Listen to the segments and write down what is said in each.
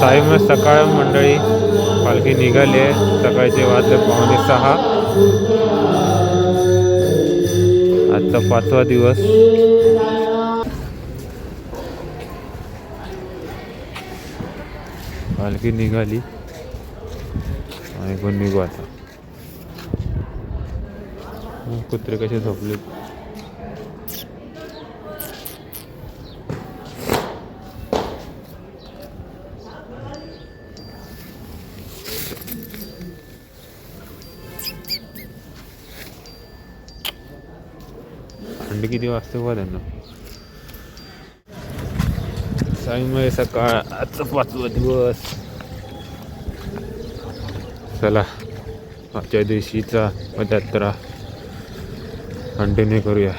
साई सकाळ मंडळी पालखी निघाली आहे. सकाळचे वाजले पावणे सहा. आजचा पाचवा दिवस. पालखी निघाली. आणि पण निघू आता. कुत्रे कसे झोपले थंडी किती वाजते बघा त्यांना. साईमुळे सकाळ आजचा पाचवा दिवस. चला आजच्या दिवशीचा पदयात्रा कंटिन्यू करूया.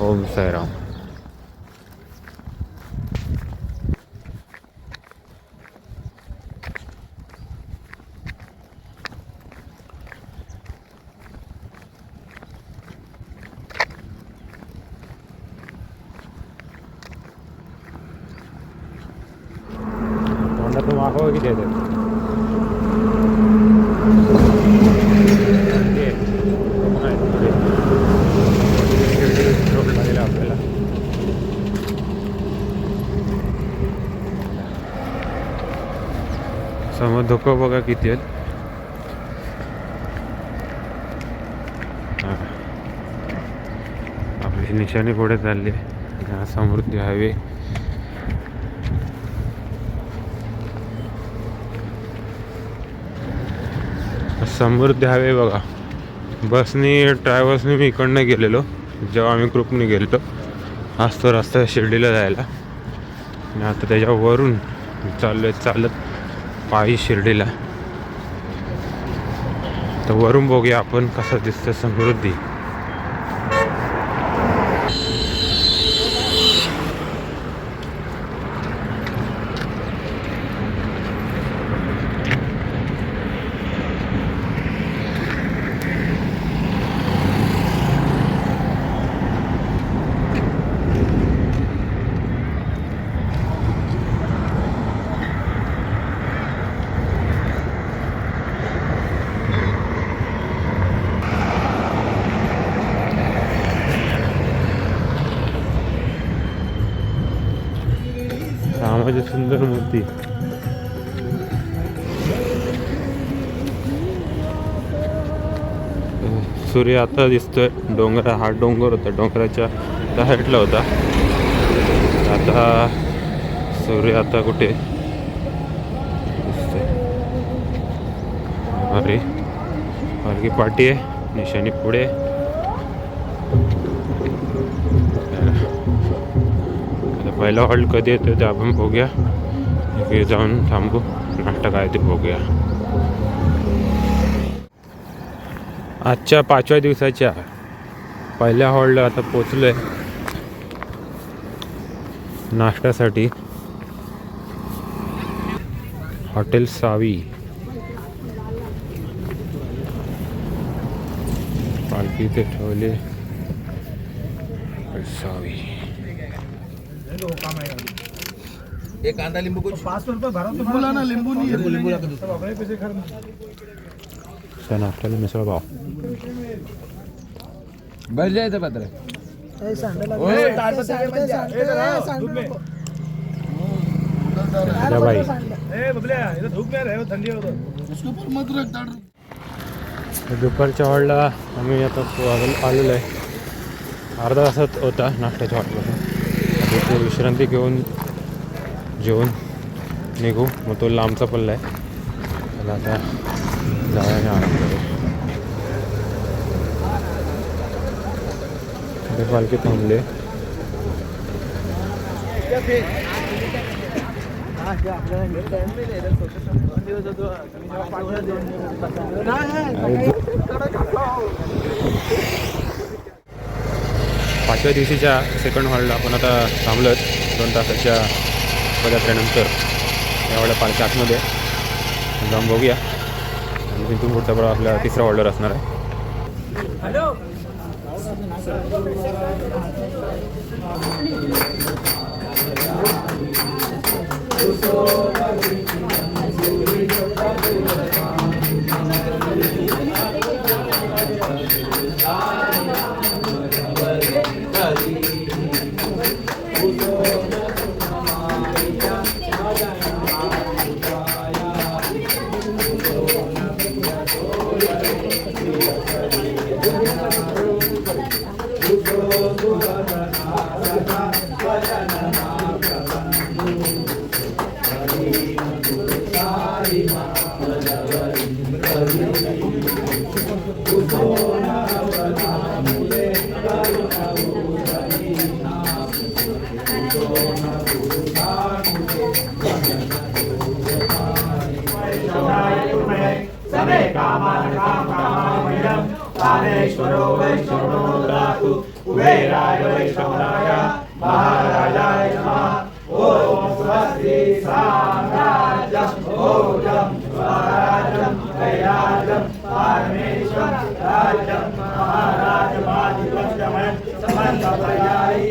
ओम साईराम. तोंडातून मागवा किती येते आपल्याला समोर धोका बघा किती आहेत हा. आपली निशाणी पुढे चालली आहे. समृद्धी हायवे समृद्धी हायवे बघा. बसनी ट्रॅव्हल्सनी मी इकडनं गेलेलो. जेव्हा आम्ही ग्रुपने गेलो आज तो रस्ता शिर्डीला जायला. आणि आता त्याच्यावरून चाललो आहे चालत पायी शिर्डीला. तर वरून बघूया आपण कसं दिसतं समृद्धी. सुंदर मूर्ती. सूर्य आता दिसतोय. डोंगर हा डोंगर होता. डोंगराच्या साईडला हाईटला होता. आता सूर्य आता कुठे? अरे पालखी पाठी आहे. निशाणी पुढे. पहिला हॉल्ट कधी येतो ते आपण हो बघूया इकडे जाऊन थांबू नाश्ता काय ते बघूया हो आजच्या पाचव्या दिवसाच्या पहिल्या हॉल्टला आता पोचलो आहे नाश्त्यासाठी। हॉटेल सावी। पालखी ते ठेवले. सावी. एक कांदा लिंबू कुछ? पाच रुपये भरा लिंबू ना लिंबू नहीं है लिंबू ला के दो। सब अपने पैसे मिसळ बैठ जाए तो पत्र ए ए बबलिया धूप हो उसके मत रख दाड़ दुपारच्या हॉलला आम्ही आता आलो- आलेलो आहे. अर्धा तासात होता नाश्त्याच्या हॉलपासून इथे विश्रांती घेऊन जेवून निघू. मग तो लांबचा पल्ला आहे. त्याला आता जाऊया आराम करू. इथे पालखी थांबले आपल्याला पाचव्या दिवशीच्या सेकंड हॉलला आपण आता थांबलोत दोन तासाच्या पदयात्रेनंतर. यावेळेला पालख्या आतमध्ये. जाऊन बघूया. आणि तिथून पुढचा प्रवास आपला तिसरा ऑर्डर असणार आहे. हॅलो! चहा पितोय त्या डबल तू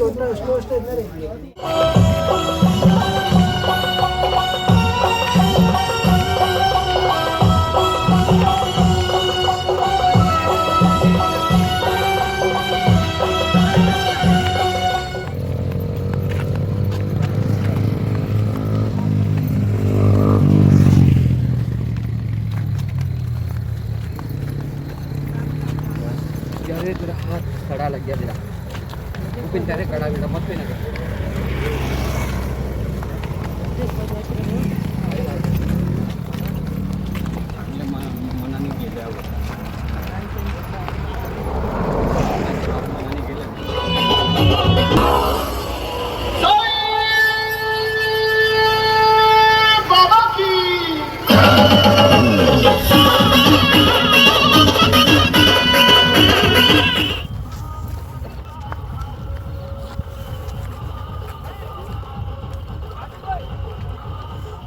होतं स्लो स्टेज ना रे। अरे तेरा हाथ खड़ा लग गया तेरा तू पिन तेरे खड़ा बेटा मत पिन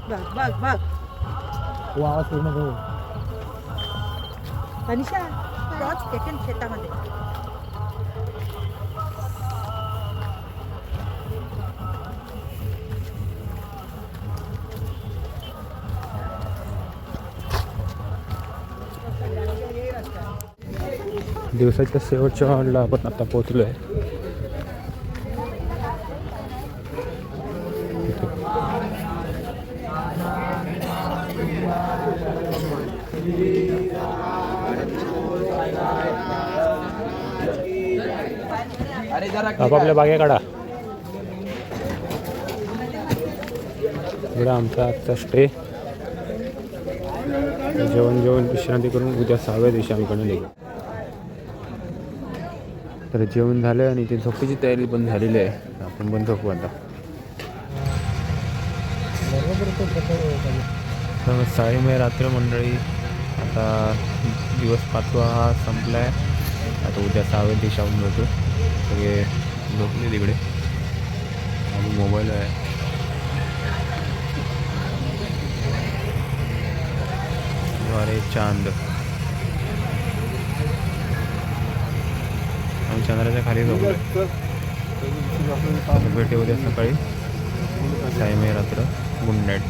बघ बघ बघ आवाज पूर्ण करू अनिशा टॉर्च टेकन शेतामध्ये दिवसाच्या शेवटच्या हॉलला आपण आता पोहोचलो आहे आपापल्या बागे काढा. इकडं आमचा आजचा स्टे जेवण जेवण विश्रांती करून उद्या सहाव्या दिवशी आम्ही इकडे निघू तर जेवण झालं आणि ते झोपेची तयारी पण झालेली आहे. आपण पण झोपू आता. तर साईमय रात्र मंडळी आता दिवस पाचवा हा संपला आहे आता उद्या सहाव्या दिवशी आपण भेटू सगळे झोपले तिकडे. आणि मोबाईल आहे. वारे चांद. आम्ही चंद्राच्या खाली झोपलो भेटे उद्या सकाळी. साईमय रात्र गुड नाईट